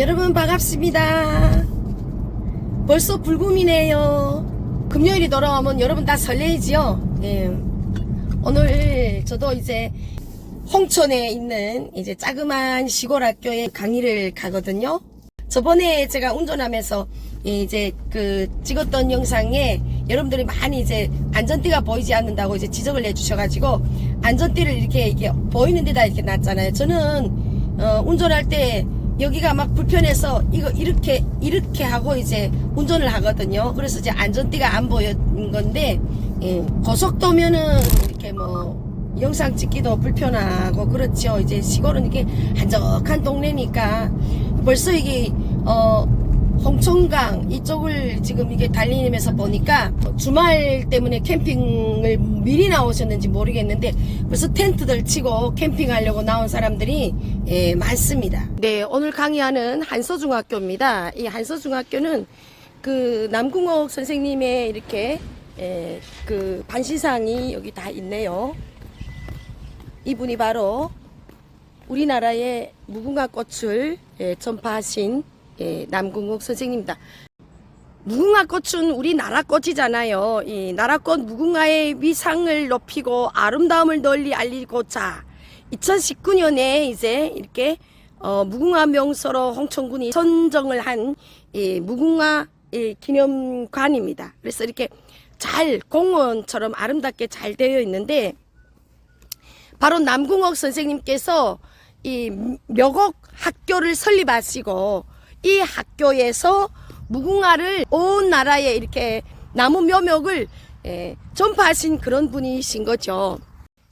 여러분 반갑습니다. 벌써 불금이네요. 금요일이 돌아오면 여러분 다 설레이지요? 예. 오늘 저도 이제 홍천에 있는 이제 자그만 시골 학교에 강의를 가거든요. 저번에 제가 운전하면서 이제 그 찍었던 영상에 여러분들이 많이 이제 안전띠가 보이지 않는다고 이제 지적을 해주셔가지고 안전띠를 이렇게 이렇게 보이는 데다 이렇게 놨잖아요. 저는 어, 운전할 때 여기가 막 불편해서 이거 이렇게 이렇게 하고 이제 운전을 하거든요. 그래서 이제 안전띠가 안 보이는 건데 예, 고속도면은 이렇게 뭐 영상 찍기도 불편하고 그렇죠. 이제 시골은 이게 한적한 동네니까 벌써 이게 어 홍천강 이쪽을 지금 이게 달리면서 보니까 주말 때문에 캠핑을 미리 나오셨는지 모르겠는데 벌써 텐트들 치고 캠핑하려고 나온 사람들이 예, 많습니다. 네, 오늘 강의하는 한서중학교입니다. 이 한서중학교는 그 남궁옥 선생님의 이렇게 예, 그 반시상이 여기 다 있네요. 이분이 바로 우리나라의 무궁화 꽃을 예, 전파하신 예, 남궁옥 선생님입니다. 무궁화 꽃은 우리나라 꽃이잖아요. 이 나라 꽃 무궁화의 위상을 높이고 아름다움을 널리 알리고자 2019년에 이제 이렇게 어, 무궁화 명소로 홍천군이 선정을 한 이 무궁화 이 기념관입니다. 그래서 이렇게 잘 공원처럼 아름답게 잘 되어 있는데 바로 남궁옥 선생님께서 이 묘곡 학교를 설립하시고 이 학교에서 무궁화를 온 나라에 이렇게 나무 묘목을 예, 전파하신 그런 분이신 거죠.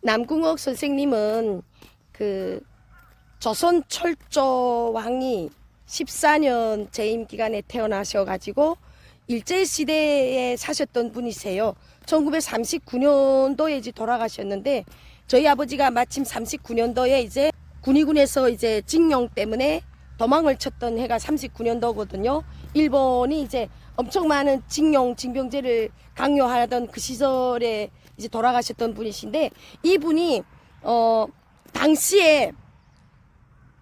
남궁옥 선생님은 그 조선 철조 왕이 14년 재임 기간에 태어나셔 가지고 일제 시대에 사셨던 분이세요. 1939년도에 이제 돌아가셨는데 저희 아버지가 마침 39년도에 이제 군의군에서 이제 징용 때문에 도망을 쳤던 해가 39년도거든요. 일본이 이제 엄청 많은 징용, 징병제를 강요하던 그 시절에 이제 돌아가셨던 분이신데 이분이 어 당시에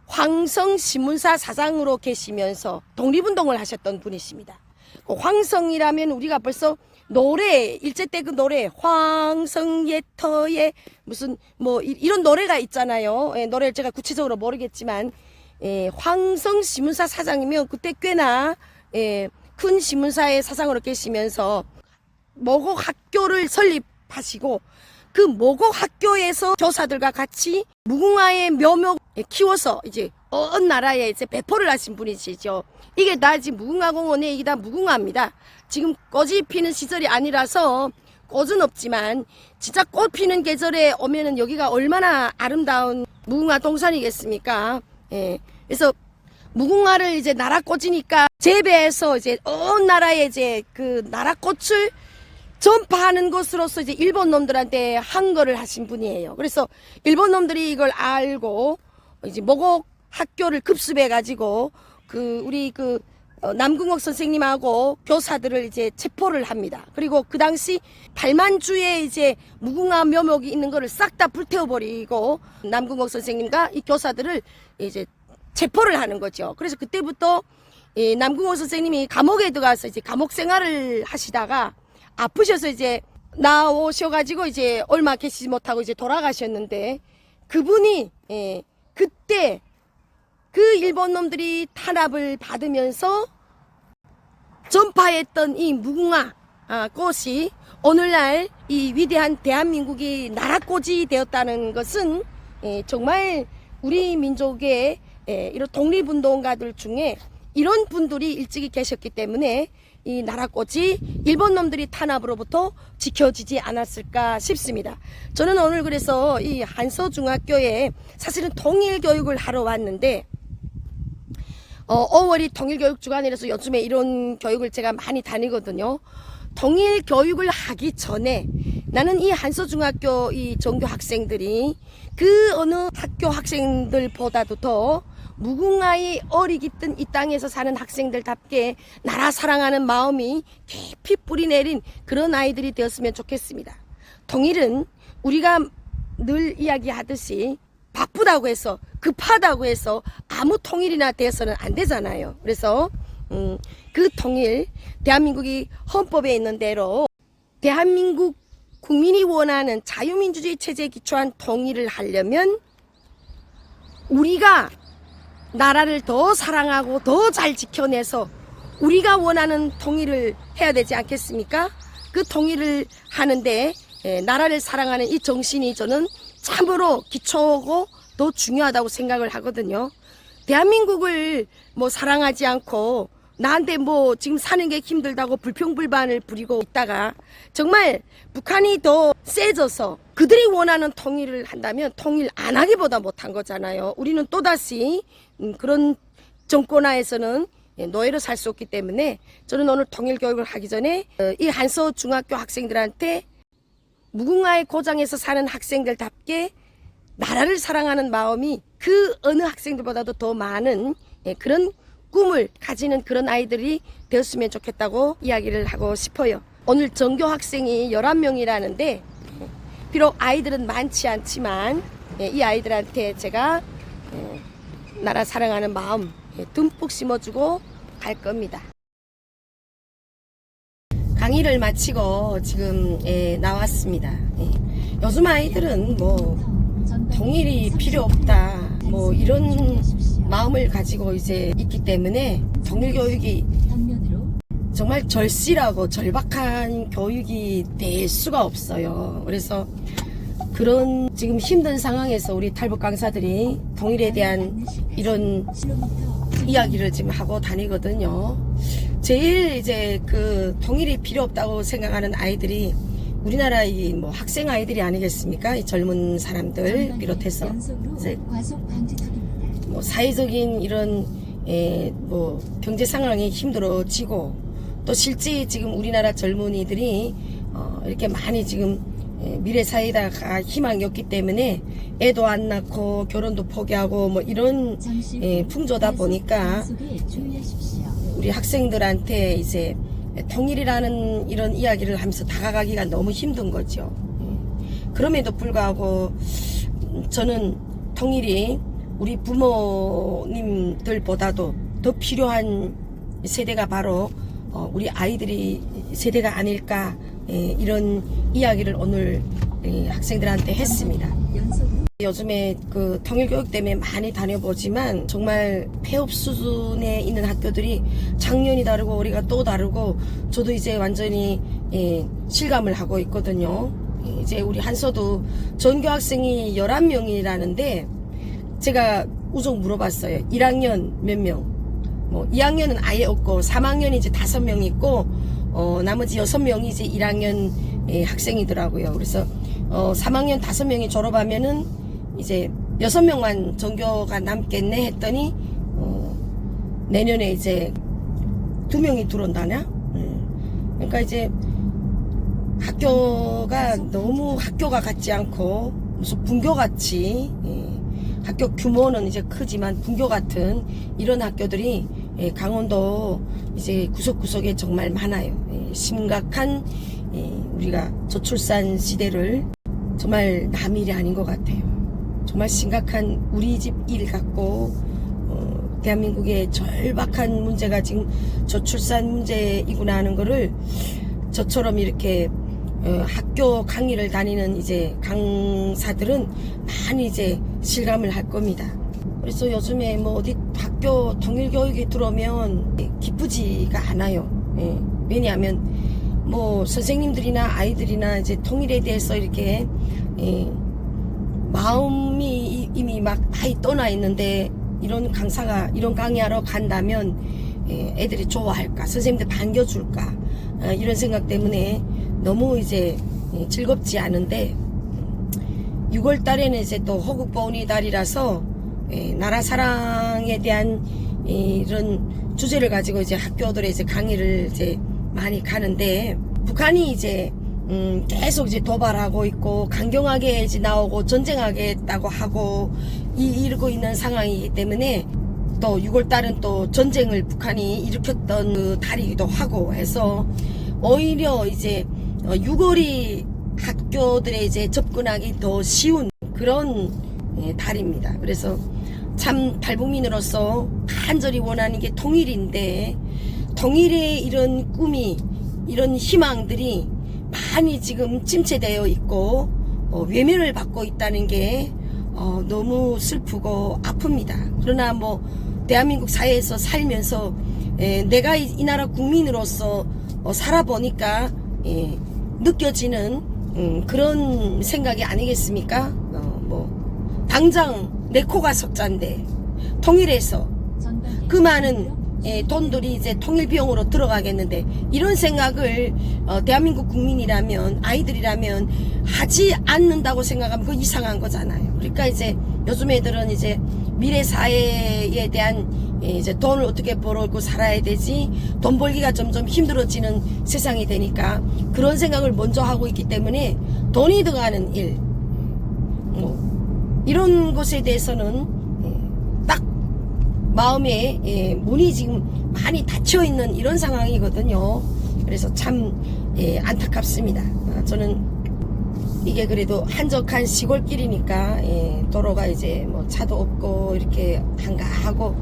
황성 신문사 사장으로 계시면서 독립운동을 하셨던 분이십니다. 그 황성이라면 우리가 벌써 노래 일제 때 그 노래 황성 예터의 무슨 뭐 이- 이런 노래가 있잖아요. 예, 노래를 제가 구체적으로 모르겠지만 예, 황성 신문사 사장이면 그때 꽤나 예, 큰 신문사의 사장으로 계시면서 모곡 학교를 설립하시고 그 모곡 학교에서 교사들과 같이 무궁화의 묘목 키워서 이제 어느 나라에 이제 배포를 하신 분이시죠. 이게 다 지금 무궁화 공원에 이게 다 무궁화입니다. 지금 꽃이 피는 시절이 아니라서 꽃은 없지만 진짜 꽃 피는 계절에 오면은 여기가 얼마나 아름다운 무궁화 동산이겠습니까? 예. 그래서 무궁화를 이제 나라꽃이니까 재배해서 이제 온 나라에 이제 그 나라 꽃을 전파하는 것으로서 이제 일본 놈들한테 한거를 하신 분이에요. 그래서 일본 놈들이 이걸 알고 이제 모곡 학교를 급습해 가지고 그 우리 그 어, 남궁옥 선생님하고 교사들을 이제 체포를 합니다. 그리고 그 당시 8만 주에 이제 무궁화 묘목이 있는 거를 싹 다 불태워 버리고 남궁옥 선생님과 이 교사들을 이제 체포를 하는 거죠. 그래서 그때부터 이 남궁호 선생님이 감옥에 들어가서 이제 감옥 생활을 하시다가 아프셔서 이제 나오셔가지고 이제 얼마 계시지 못하고 이제 돌아가셨는데 그분이 예, 그때 그 일본 놈들이 탄압을 받으면서 전파했던 이 무궁화 아, 꽃이 오늘날 이 위대한 대한민국이 나라꽃이 되었다는 것은 예, 정말 우리 민족의 예, 이런 독립운동가들 중에 이런 분들이 일찍이 계셨기 때문에 이 나라꽃이 일본 놈들이 탄압으로부터 지켜지지 않았을까 싶습니다. 저는 오늘 그래서 이 한서중학교에 사실은 통일 교육을 하러 왔는데 어, 5월이 통일교육 주간이라서 요즘에 이런 교육을 제가 많이 다니거든요. 통일 교육을 하기 전에 나는 이 한서중학교 이 전교 학생들이 그 어느 학교 학생들보다도 더 무궁화의 어리 깃든 이 땅에서 사는 학생들답게 나라 사랑하는 마음이 깊이 뿌리내린 그런 아이들이 되었으면 좋겠습니다. 통일은 우리가 늘 이야기하듯이 바쁘다고 해서 급하다고 해서 아무 통일이나 돼서는 안 되잖아요. 그래서 음, 그 통일 대한민국이 헌법에 있는 대로 대한민국 국민이 원하는 자유민주주의 체제에 기초한 통일을 하려면 우리가 나라를 더 사랑하고 더 잘 지켜내서 우리가 원하는 통일을 해야 되지 않겠습니까? 그 통일을 하는데 예, 나라를 사랑하는 이 정신이 저는 참으로 기초고 더 중요하다고 생각을 하거든요. 대한민국을 뭐 사랑하지 않고 나한테 뭐 지금 사는 게 힘들다고 불평불만을 부리고 있다가 정말 북한이 더 세져서 그들이 원하는 통일을 한다면 통일 안 하기보다 못한 거잖아요. 우리는 또다시 음, 그런 정권하에서는 예, 노예로 살 수 없기 때문에 저는 오늘 통일 교육을 하기 전에 어, 이 한서 중학교 학생들한테 무궁화의 고장에서 사는 학생들답게 나라를 사랑하는 마음이 그 어느 학생들보다도 더 많은 예, 그런 꿈을 가지는 그런 아이들이 되었으면 좋겠다고 이야기를 하고 싶어요. 오늘 전교 학생이 11명이라는데 비록 아이들은 많지 않지만 예, 이 아이들한테 제가 예, 나라 사랑하는 마음 예, 듬뿍 심어주고 갈 겁니다. 강의를 마치고 지금 예, 나왔습니다. 예. 요즘 아이들은 뭐 통일이 필요 없다 뭐 이런 마음을 가지고 이제 있기 때문에 통일 교육이 정말 절실하고 절박한 교육이 될 수가 없어요. 그래서 그런 지금 힘든 상황에서 우리 탈북 강사들이 통일에 대한 이런 이야기를 지금 하고 다니거든요. 제일 이제 그 통일이 필요 없다고 생각하는 아이들이 우리나라 이 뭐 학생 아이들이 아니겠습니까? 이 젊은 사람들 비롯해서 이제 뭐 사회적인 이런 에, 뭐 경제 상황이 힘들어지고 또 실제 지금 우리나라 젊은이들이 어, 이렇게 많이 지금 에, 미래 사회에다가 희망이 없기 때문에 애도 안 낳고 결혼도 포기하고 뭐 이런 예, 풍조다 보니까 우리 학생들한테 이제 통일이라는 이런 이야기를 하면서 다가가기가 너무 힘든 거죠. 예. 그럼에도 불구하고 저는 통일이 우리 부모님들보다도 더 필요한 세대가 바로 어, 우리 아이들이 세대가 아닐까 예, 이런 이야기를 오늘 예, 학생들한테 했습니다. 요즘에 그 통일교육 때문에 많이 다녀보지만 정말 폐업 수준에 있는 학교들이 작년이 다르고 우리가 또 다르고 저도 이제 완전히 예, 실감을 하고 있거든요. 예, 이제 우리 한서도 전교 학생이 11명이라는데 제가 우선 물어봤어요. 1학년 몇 명? 뭐 2학년은 아예 없고 3학년이 이제 5명 있고 어, 나머지 6명이 이제 1학년 예, 학생이더라고요. 그래서 어, 3학년 5명이 졸업하면은 이제 6명만 전교가 남겠네 했더니 어, 내년에 이제 2명이 들어온다냐? 음. 그러니까 이제 학교가 너무 학교가 같지 않고 무슨 분교 같이 예, 학교 규모는 이제 크지만 분교 같은 이런 학교들이 예, 강원도 이제 구석구석에 정말 많아요. 예, 심각한 예, 우리가 저출산 시대를 정말 남일이 아닌 것 같아요. 정말 심각한 우리 집 일 같고 어, 대한민국의 절박한 문제가 지금 저출산 문제이구나 하는 거를 저처럼 이렇게 어, 학교 강의를 다니는 이제 강사들은 많이 이제 실감을 할 겁니다. 그래서 요즘에 뭐 어디 학교 통일 교육이 들어오면 기쁘지가 않아요. 예. 왜냐하면 뭐 선생님들이나 아이들이나 이제 통일에 대해서 이렇게 예, 마음이 이미 막 많이 떠나 있는데 이런 강사가 이런 강의하러 간다면 예, 애들이 좋아할까 선생님들 반겨줄까 아, 이런 생각 때문에 너무 이제 예, 즐겁지 않은데 6월 달에는 이제 또 호국보훈의 달이라서 예, 나라 사랑에 대한 이런 주제를 가지고 이제 학교들에 이제 강의를 이제 많이 가는데 북한이 이제 음, 계속 이제 도발하고 있고 강경하게 이제 나오고 전쟁하겠다고 하고 이, 이러고 있는 상황이기 때문에 또 6월 달은 또 전쟁을 북한이 일으켰던 그 달이기도 하고 해서 오히려 이제 6월이 학교들에 이제 접근하기 더 쉬운 그런 예, 달입니다. 그래서 참 탈북민으로서 간절히 원하는 게 통일인데 통일의 이런 꿈이 이런 희망들이 많이 지금 침체되어 있고 어, 외면을 받고 있다는 게 어, 너무 슬프고 아픕니다. 그러나 뭐 대한민국 사회에서 살면서 에, 내가 이, 이 나라 국민으로서 어, 살아보니까 예, 느껴지는 음, 그런 생각이 아니겠습니까? 어, 뭐 당장 내 코가 석자인데 통일해서 그 많은 예, 돈들이 이제 통일 비용으로 들어가겠는데 이런 생각을 어, 대한민국 국민이라면 아이들이라면 하지 않는다고 생각하면 그 이상한 거잖아요. 그러니까 이제 요즘 애들은 이제 미래 사회에 대한 예, 이제 돈을 어떻게 벌고 살아야 되지 돈 벌기가 점점 힘들어지는 세상이 되니까 그런 생각을 먼저 하고 있기 때문에 돈이 들어가는 일 뭐, 이런 것에 대해서는 예, 딱 마음에 예, 문이 지금 많이 닫혀 있는 이런 상황이거든요. 그래서 참 예, 안타깝습니다. 아, 저는 이게 그래도 한적한 시골길이니까 예, 도로가 이제 뭐 차도 없고 이렇게 한가하고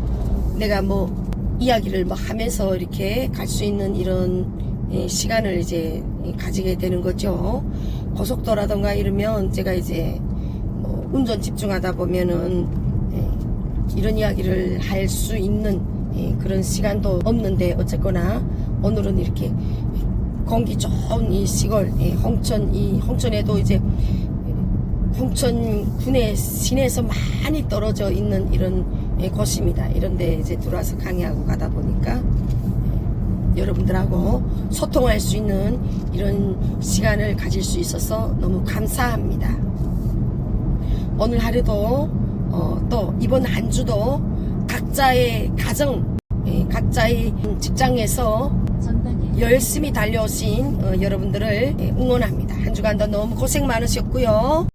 내가 뭐 이야기를 뭐 하면서 이렇게 갈 수 있는 이런 예, 시간을 이제 가지게 되는 거죠. 고속도라던가 이러면 제가 이제 뭐 운전 집중하다 보면은 예, 이런 이야기를 할 수 있는 예, 그런 시간도 없는데 어쨌거나 오늘은 이렇게 공기 좋은 이 시골 예, 홍천 이 홍천에도 이제 홍천 군의 시내에서 많이 떨어져 있는 이런 예, 곳입니다. 이런데 이제 들어와서 강의하고 가다 보니까 예, 여러분들하고 소통할 수 있는 이런 시간을 가질 수 있어서 너무 감사합니다. 오늘 하루도 어, 또 이번 한 주도 각자의 가정, 예, 각자의 직장에서 열심히 달려오신 어, 여러분들을 예, 응원합니다. 한 주간도 너무 고생 많으셨고요.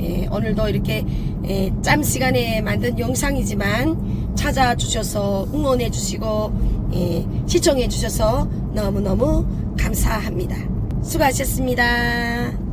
예, 오늘도 이렇게 예, 짬 시간에 만든 영상이지만 찾아주셔서 응원해 주시고 예, 시청해 주셔서 너무너무 감사합니다. 수고하셨습니다.